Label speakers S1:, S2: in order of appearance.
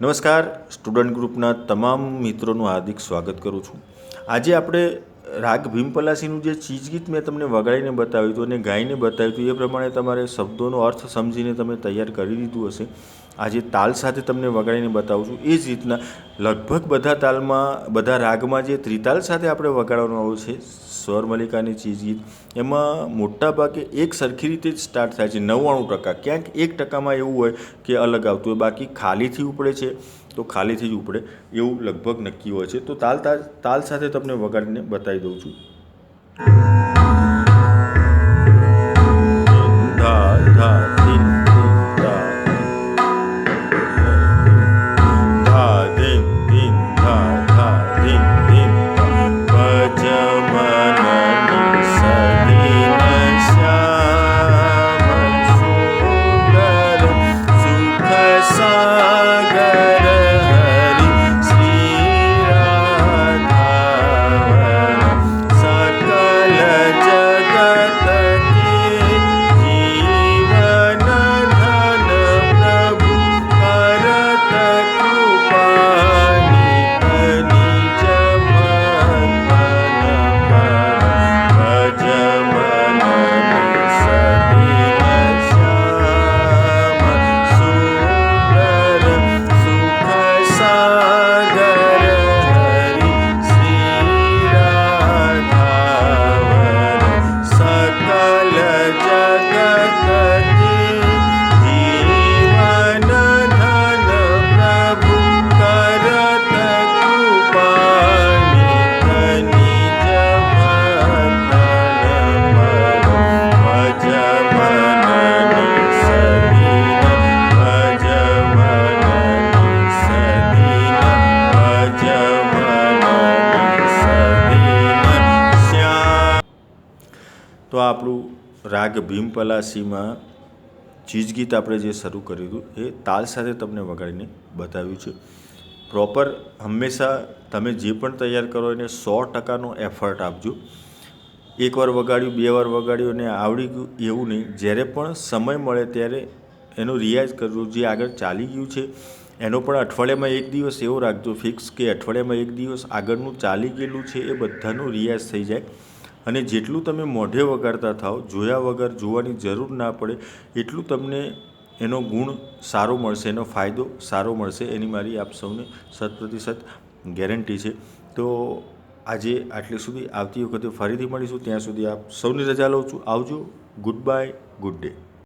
S1: નમસ્કાર, સ્ટુડન્ટ ગ્રુપના તમામ મિત્રોનું હાર્દિક સ્વાગત કરું છું. આજે આપણે રાગ ભીમપલાસીનું જે ચીજ ગીત મેં તમને વગાડીને બતાવ્યું હતું અને ગાઈને બતાવ્યું હતું, એ પ્રમાણે તમારે શબ્દોનો અર્થ સમજીને તમે તૈયાર કરી દીધું હશે. આજે તાલ સાથે તમને વગાડીને બતાવું છું. એ જ રીતના લગભગ બધા તાલમાં, બધા રાગમાં જે ત્રિતાલ સાથે આપણે વગાડવાનું આવે છે સ્વર મલિકાની ચીજ ગીત, એમાં મોટા ભાગે એક સરખી રીતે જ સ્ટાર્ટ થાય છે, નવ્વાણું ટકા. ક્યાંક એક ટકામાં એવું હોય કે અલગ આવતું હોય, બાકી ખાલીથી ઉપડે છે, તો ખાલીથી જ ઉપડે. એવું લગભગ નક્કી હોય છે. તો તાલ તાલ તાલ સાથે તમને વગાડીને બતાવી દઉં છું. તો આપણું રાગ ભીમપલાસીમાં ચીજ ગીત આપણે જે શરૂ કર્યું હતું, એ તાલ સાથે તમને વગાડીને બતાવ્યું છે. પ્રોપર હંમેશા તમે જે પણ તૈયાર કરો એને સો ટકાનો એફર્ટ આપજો. એકવાર વગાડ્યું, બે વાર વગાડ્યું અને આવડી ગયું એવું નહીં. જ્યારે પણ સમય મળે ત્યારે એનો રિયાઝ કરજો. જે આગળ ચાલી ગયું છે, એનો પણ અઠવાડિયામાં એક દિવસ એવો રાખજો ફિક્સ કે અઠવાડિયામાં એક દિવસ આગળનું ચાલી ગયેલું છે એ બધાનો રિયાઝ થઈ જાય. અને જેટલું તમે મોઢે વગાડતા થાઓ, જોયા વગર જોવાની જરૂર ના પડે, એટલું તમને એનો ગુણ સારો મળશે, એનો ફાયદો સારો મળશે. એની મારી આપ સૌને શત પ્રતિશત ગેરંટી છે. તો આજે આટલી સુધી આવતી વખતે ફરીથી મળીશું. ત્યાં સુધી આપ સૌની રજા લઉં છું. આવજો. Good bye. Good day.